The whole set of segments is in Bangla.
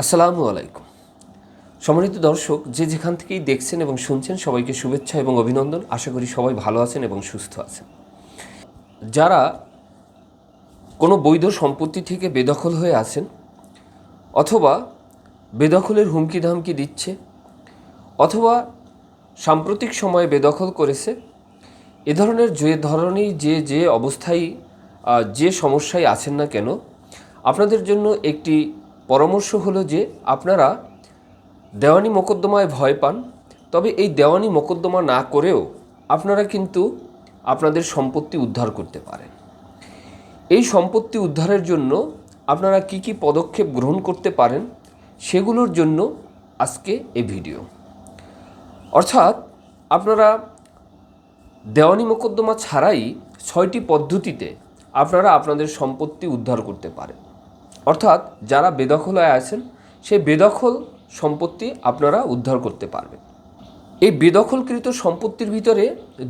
আসসালামু আলাইকুম। সম্মানিত দর্শক, যে যেখান থেকেই দেখছেন এবং শুনছেন, সবাইকে শুভেচ্ছা এবং অভিনন্দন। আশা করি সবাই ভালো আছেন এবং সুস্থ আছেন। যারা কোনো বৈধ সম্পত্তি থেকে বেদখল হয়ে আছেন, অথবা বেদখলের হুমকি ধামকি দিচ্ছে, অথবা সাম্প্রতিক সময়ে বেদখল করেছে, এ ধরনের যে ধরনের যে যে অবস্থায় যে সমস্যায় আছেন না কেন, আপনাদের জন্য একটি পরামর্শ হলো যে আপনারা দেওয়ানি মোকদ্দমায় ভয় পান, তবে এই দেওয়ানি মোকদ্দমা না করেও আপনারা কিন্তু আপনাদের সম্পত্তি উদ্ধার করতে পারেন। এই সম্পত্তি উদ্ধারের জন্য আপনারা কি কি পদক্ষেপ গ্রহণ করতে পারেন সেগুলোর জন্য আজকে এই ভিডিও। অর্থাৎ আপনারা দেওয়ানি মোকদ্দমা ছাড়াই ছয়টি পদ্ধতিতে আপনারা আপনাদের সম্পত্তি উদ্ধার করতে পারেন। অর্থাৎ যারা বেদখল হয়ে আছেন, সেই বেদখল সম্পত্তি আপনারা উদ্ধার করতে পারবেন। এই বেদখলকৃত সম্পত্তির ভিতরে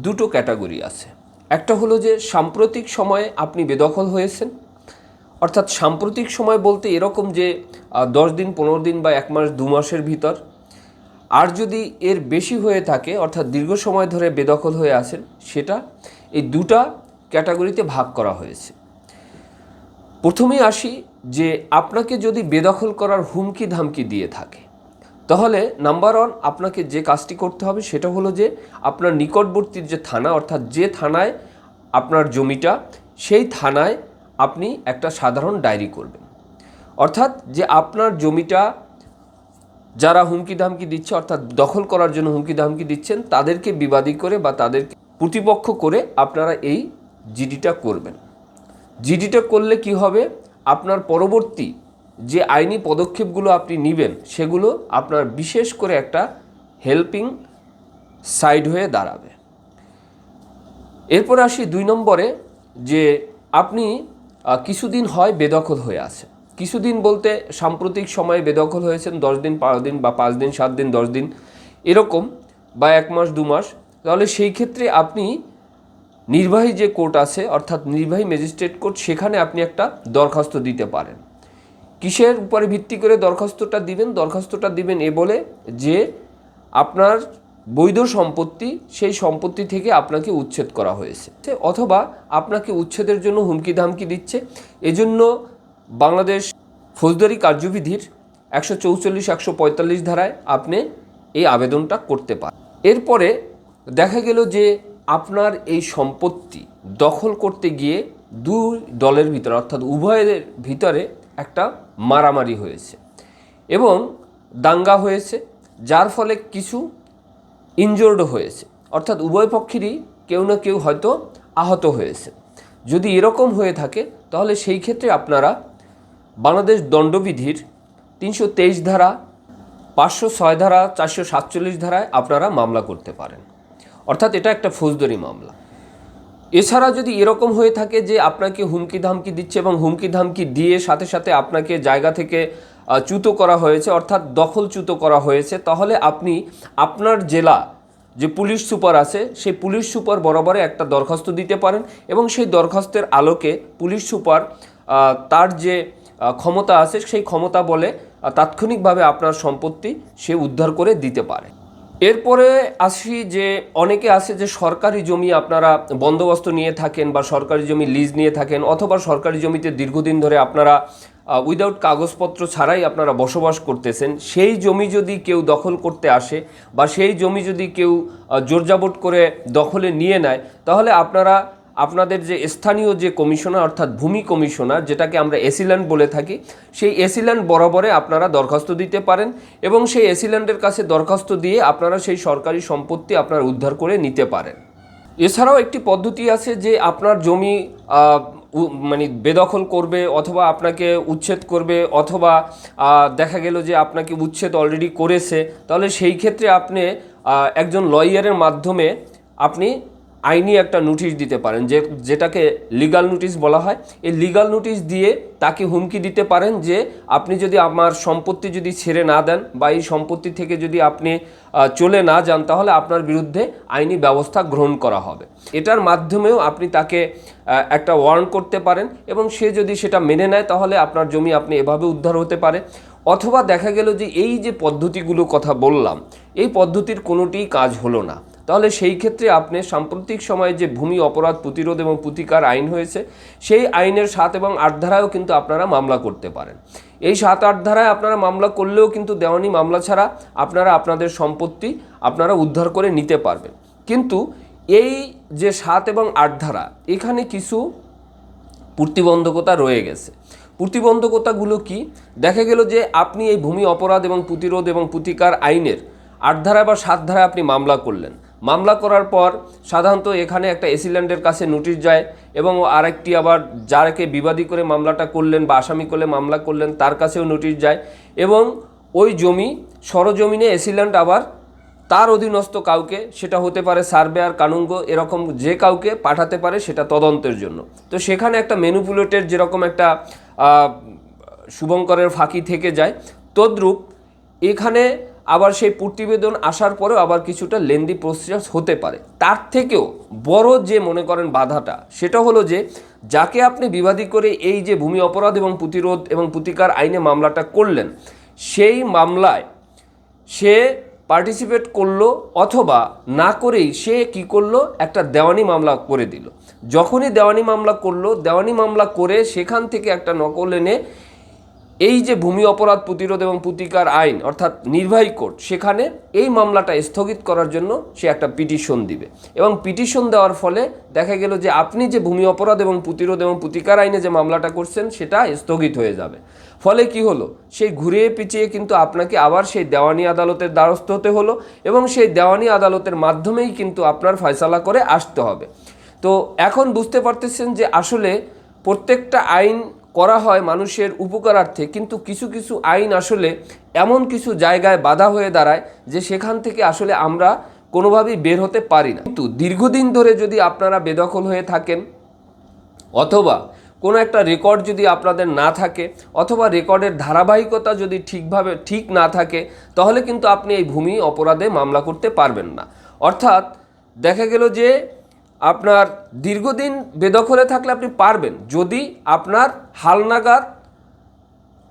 দুটো ক্যাটাগরি আছে। একটা হলো যে সাম্প্রতিক সময়ে আপনি বেদখল হয়েছেন, অর্থাৎ সাম্প্রতিক সময় বলতে এরকম যে দশ দিন, পনেরো দিন বা এক মাস, দু মাসের ভিতর। আর যদি এর বেশি হয়ে থাকে, অর্থাৎ দীর্ঘ সময় ধরে বেদখল হয়ে আছেন, সেটা এই দুটা ক্যাটাগরিতে ভাগ করা হয়েছে। প্রথমেই আসি যে আপনাকে যদি বেদখল করার হুমকি ধামকি দিয়ে থাকে, তাহলে নাম্বার ওয়ান আপনাকে যে কাজটি করতে হবে সেটা হলো যে আপনার নিকটবর্তী যে থানা, অর্থাৎ যে থানায় আপনার জমিটা, সেই থানায় আপনি একটা সাধারণ ডায়েরি করবেন। অর্থাৎ যে আপনার জমিটা যারা হুমকি ধামকি দিচ্ছে, অর্থাৎ দখল করার জন্য হুমকি ধামকি দিচ্ছেন, তাদেরকে বিবাদী করে বা তাদেরকে প্রতিপক্ষ করে আপনারা এই জিডিটা করবেন। জিডিটা করলে কি হবে? আপনার পরবর্তী যে আইনি পদক্ষেপগুলো আপনি নেবেন, সেগুলো আপনার বিশেষ করে একটা হেল্পিং সাইড হয়ে দাঁড়াবে। এরপর আসি দুই নম্বরে যে আপনি কিছুদিন হয় বেদখল হয়ে আছে। কিছুদিন বলতে সাম্প্রতিক সময়ে বেদখল হয়েছেন, দশ দিন বারো দিন বা পাঁচ দিন, সাত দিন, দশ দিন, এরকম বা এক মাস, দু মাস, তাহলে সেই ক্ষেত্রে আপনি নির্বাহী যে কোর্ট আছে, অর্থাৎ নির্বাহী ম্যাজিস্ট্রেট কোর্ট, সেখানে আপনি একটা দরখাস্ত দিতে পারেন। কিসের উপরে ভিত্তি করে দরখাস্তটা দিবেন? দরখাস্তটা দিবেন এ বলে যে আপনার বৈধ সম্পত্তি, সেই সম্পত্তি থেকে আপনাকে উচ্ছেদ করা হয়েছে। অথবা আপনাকে উচ্ছেদের জন্য হুমকি ধামকি দিচ্ছে। এজন্য বাংলাদেশ ফৌজদারি কার্যবিধির একশো চৌচল্লিশ, একশো পঁয়তাল্লিশ ধারায় আপনি এই আবেদনটা করতে পারেন। এরপরে দেখা গেল যে আপনার এই সম্পত্তি দখল করতে গিয়ে দুই দলের ভিতরে, অর্থাৎ উভয়ের ভিতরে একটা মারামারি হয়েছে এবং দাঙ্গা হয়েছে, যার ফলে কিছু ইনজোর্ড হয়েছে। অর্থাৎ উভয় পক্ষেরই কেউ না কেউ হয়তো আহত হয়েছে। যদি এরকম হয়ে থাকে, তাহলে সেই ক্ষেত্রে আপনারা বাংলাদেশ দণ্ডবিধির তিনশো তেইশ ধারা, পাঁচশো ছয় ধারা, চারশো সাতচল্লিশ ধারায় আপনারা মামলা করতে পারেন। অর্থাৎ এটা একটা ফৌজদারি মামলা। এছাড়া যদি এরকম হয়ে থাকে যে আপনাকে হুমকি ধামকি দিচ্ছে এবং হুমকি ধামকি দিয়ে সাথে সাথে আপনাকে জায়গা থেকে চ্যুত করা হয়েছে, অর্থাৎ দখলচ্যুত করা হয়েছে, তাহলে আপনি আপনার জেলা যে পুলিশ সুপার আছে, সেই পুলিশ সুপার বরাবরে একটা দরখাস্ত দিতে পারেন এবং সেই দরখাস্তের আলোকে পুলিশ সুপার তার যে ক্ষমতা আছে, সেই ক্ষমতা বলে তাৎক্ষণিকভাবে আপনার সম্পত্তি সে উদ্ধার করে দিতে পারে। এরপরে আসি যে অনেকে আছে যে সরকারি জমি আপনারা বন্দোবস্ত নিয়ে থাকেন বা সরকারি জমি লিজ নিয়ে থাকেন অথবা সরকারি জমিতে দীর্ঘদিন ধরে আপনারা উইদাউট কাগজপত্র ছাড়াই আপনারা বসবাস করতেছেন, সেই জমি যদি কেউ দখল করতে আসে বা সেই জমি যদি কেউ জোরজাবট করে দখলে নিয়ে নেয়, তাহলে আপনারা আপনাদের যে স্থানীয় যে কমিশনার, অর্থাৎ ভূমি কমিশনার, যেটাকে আমরা এসিল্যান্ড বলে থাকি, সেই এসিল্যান্ড বরাবরে আপনারা দরখাস্ত দিতে পারেন এবং সেই এসিল্যান্ডের কাছে দরখাস্ত দিয়ে আপনারা সেই সরকারি সম্পত্তি আপনারা উদ্ধার করে নিতে পারেন। এছাড়াও একটি পদ্ধতি আছে যে আপনার জমি মানে বেদখল করবে অথবা আপনাকে উচ্ছেদ করবে অথবা দেখা গেল যে আপনাকে উচ্ছেদ অলরেডি করেছে, তাহলে সেই ক্ষেত্রে আপনি একজন লয়ারের মাধ্যমে আপনি আইনি একটা নোটিশ দিতে পারেন, যে, যেটাকে লিগাল নোটিশ বলা হয়। এই লিগাল নোটিশ দিয়ে তাকে হুমকি দিতে পারেন যে, আপনি যদি আমার সম্পত্তি যদি ছেড়ে না দেন বা এই সম্পত্তি থেকে যদি আপনি চলে না যান, তাহলে আপনার বিরুদ্ধে আইনি ব্যবস্থা গ্রহণ করা হবে। এটার মাধ্যমেও আপনি তাকে একটা ওয়ার্ন করতে পারেন এবং সে যদি সেটা মেনে নেয়, তাহলে আপনার জমি আপনি এভাবে উদ্ধার হতে পারে। অথবা দেখা গেল যে, এই যে পদ্ধতিগুলো কথা বললাম, এই পদ্ধতির কোনোটিই কাজ হলো না। তাহলে সেই ক্ষেত্রে আপনি সাম্প্রতিক সময়ে যে ভূমি অপরাধ প্রতিরোধ এবং প্রতিকার আইন হয়েছে, সেই আইনের সাত এবং আট ধারায়ও কিন্তু আপনারা মামলা করতে পারেন। এই সাত, আট ধারায় আপনারা মামলা করলেও কিন্তু দেওয়ানি মামলা ছাড়া আপনারা আপনাদের সম্পত্তি আপনারা উদ্ধার করে নিতে পারবেন। কিন্তু এই যে সাত এবং আট ধারা, এখানে কিছু প্রতিবন্ধকতা রয়ে গেছে। প্রতিবন্ধকতাগুলো কি? দেখা গেল যে আপনি এই ভূমি অপরাধ এবং প্রতিরোধ এবং প্রতিকার আইনের আট ধারা বা সাত ধারা আপনি মামলা করলেন। মামলা করার পর সাধারণত এখানে একটা এসিল্যান্ডের কাছে নোটিশ যায় এবং আরেকটি আবার যাকে বিবাদী করে মামলাটা করলেন বা আসামি করলে মামলা করলেন তার কাছেও নোটিশ যায় এবং ওই জমি সরজমিনে এসিল্যান্ড আবার তার অধীনস্থ কাউকে সেটা হতে পারে সার্ভেয়ার কানুঙ্গ এরকম যে কাউকে পাঠাতে পারে সেটা তদন্তের জন্য। তো সেখানে একটা ম্যানুপুলেটের যেরকম একটা শুভঙ্করের ফাঁকি থেকে যায়। তদ্রূপ এখানে আবার সেই প্রতিবেদন আসার পরেও আবার কিছুটা লেন্দি প্রসেস হতে পারে। তার থেকেও বড় যে মনে করেন বাধাটা, সেটা হলো যে, যাকে আপনি বিবাদী করে এই যে ভূমি অপরাধ এবং প্রতিরোধ এবং প্রতিকার আইনে মামলাটা করলেন, সেই মামলায় সে পার্টিসিপেট করল অথবা না করেই সে কি করল? একটা দেওয়ানি মামলা করে দিল। যখনই দেওয়ানি মামলা করল, দেওয়ানি মামলা করে সেখান থেকে একটা নকল এনে এই যে ভূমি অপরাধ প্রতিরোধ এবং প্রতিকার আইন, অর্থাৎ নির্বাহী কোর্ট, সেখানে এই মামলাটা স্থগিত করার জন্য সে একটা পিটিশন দিবে। এবং পিটিশন দেওয়ার ফলে দেখা গেল যে আপনি যে ভূমি অপরাধ এবং প্রতিরোধ এবং প্রতিকার আইনে যে মামলাটা করছেন, সেটা স্থগিত হয়ে যাবে। ফলে কি হলো? সেই ঘুরিয়ে পিছিয়ে কিন্তু আপনাকে আবার সেই দেওয়ানি আদালতের দ্বারস্থ হতে হলো এবং সেই দেওয়ানি আদালতের মাধ্যমেই কিন্তু আপনার ফয়সালা করে আসতে হবে। তো এখন বুঝতে পারতেছেন যে আসলে প্রত্যেকটা আইন করা হয় মানুষের উপকারার্থে, কিন্তু কিছু কিছু আইন আসলে এমন কিছু জায়গায় বাধা হয়ে দাঁড়ায় যে সেখান থেকে আসলে আমরা কোনোভাবেই বের হতে পারি না। কিন্তু দীর্ঘদিন ধরে যদি আপনারা বেদখল হয়ে থাকেন, অথবা কোনো একটা রেকর্ড যদি আপনাদের না থাকে, অথবা রেকর্ডের ধারাবাহিকতা যদি ঠিকভাবে ঠিক না থাকে, তাহলে কিন্তু আপনি এই ভূমি অপরাধে মামলা করতে পারবেন না। অর্থাৎ দেখা গেল যে আপনার দীর্ঘদিন বেদখলে থাকলে আপনি পারবেন। যদি আপনার হালনাগাদ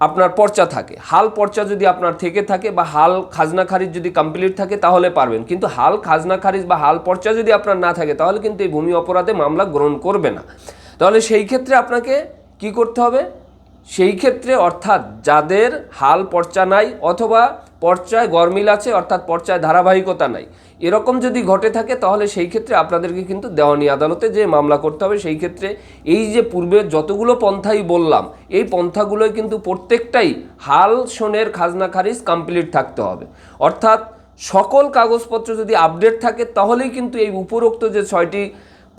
আপনার পর্চা থাকে, হাল পর্চা যদি আপনার থেকে থাকে বা হাল খাজনা খারিজ যদি কমপ্লিট থাকে তাহলে পারবেন। কিন্তু হাল খাজনা খারিজ বা হাল পর্চা যদি আপনার না থাকে তাহলে কিন্তু এই ভূমি অপরাধে মামলা গ্রহণ করবে না। তাহলে সেই ক্ষেত্রে আপনাকে কি করতে হবে? সেই ক্ষেত্রে অর্থাৎ যাদের হাল পর্চা নাই অথবা পর্চায় গরমিল আছে, অর্থাৎ পর্চায় ধারাবাহিকতা নাই, এরকম যদি ঘটে থাকে তাহলে সেই ক্ষেত্রে আপনাদেরকে কিন্তু দেওয়ানি আদালতে যে মামলা করতে হবে, সেই ক্ষেত্রে এই যে পূর্বে যতগুলো পন্থাই বললাম, এই পন্থাগুলোই কিন্তু প্রত্যেকটাই হাল, সোনের খাজনা খারিজ কমপ্লিট থাকতে হবে। অর্থাৎ সকল কাগজপত্র যদি আপডেট থাকে, তাহলেই কিন্তু এই উপরোক্ত যে ছয়টি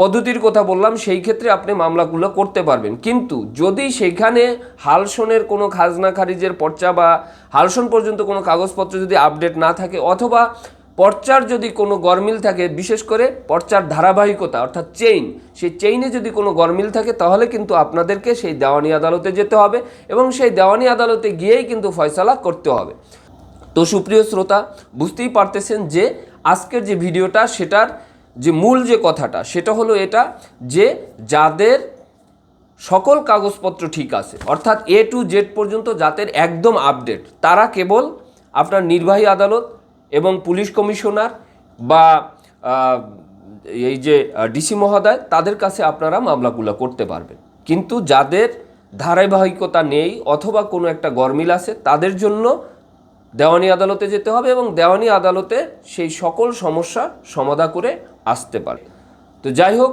পদ্ধতির কথা বললাম, সেই ক্ষেত্রে আপনি মামলাগুলো করতে পারবেন। কিন্তু যদি সেখানে হালসনের কোনো খাজনা খারিজের পর্চা বা হালসন পর্যন্ত কোনো কাগজপত্র যদি আপডেট না থাকে, অথবা পর্চার যদি কোনো গরমিল থাকে, বিশেষ করে পর্চার ধারাবাহিকতা, অর্থাৎ চেইন সেই চেইনে যদি কোনো গরমিল থাকে, তাহলে কিন্তু আপনাদেরকে সেই দেওয়ানি আদালতে যেতে হবে এবং সেই দেওয়ানি আদালতে গিয়েই কিন্তু ফয়সালা করতে হবে। তো সুপ্রিয় শ্রোতা, বুঝতেই পারতেছেন যে আজকের যে ভিডিওটা, সেটার যে মূল যে কথাটা, সেটা হলো এটা যে যাদের সকল কাগজপত্র ঠিক আছে, অর্থাৎ এ টু জেড পর্যন্ত যাদের একদম আপডেট তারা কেবল আপনার নির্বাহী আদালত এবং পুলিশ কমিশনার বা এই যে ডিসি মহোদয়, তাদের কাছে আপনারা মামলাগুলো করতে পারবেন। কিন্তু যাদের ধারাবাহিকতা নেই অথবা কোনো একটা গরমিল আছে, তাদের জন্য দেওয়ানি আদালতে যেতে হবে এবং দেওয়ানি আদালতে সেই সকল সমস্যা সমাধা করে আসতে পারে। তো যাই হোক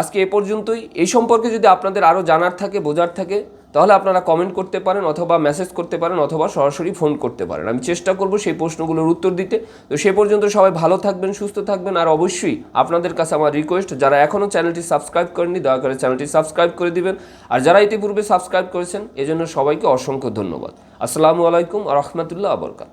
আজকে এ পর্যন্তই। এই সম্পর্কে যদি আপনাদের আরও জানার থাকে, বোঝার থাকে, তাহলে আপনারা কমেন্ট করতে পারেন অথবা মেসেজ করতে পারেন অথবা সরাসরি ফোন করতে পারেন। আমি চেষ্টা করব সেই প্রশ্নগুলোর উত্তর দিতে। তো সে পর্যন্ত সবাই ভালো থাকবেন, সুস্থ থাকবেন, আর অবশ্যই আপনাদের কাছে আমার রিকোয়েস্ট যারা এখনও চ্যানেলটি সাবস্ক্রাইব করেননি, দয়া করে চ্যানেলটি সাবস্ক্রাইব করে দিবেন। আর যারা ইতিপূর্বে সাবস্ক্রাইব করেছেন, এজন্য সবাইকে অসংখ্য ধন্যবাদ। আসসালামু আলাইকুম রহমতুল্লাহ আবরকাত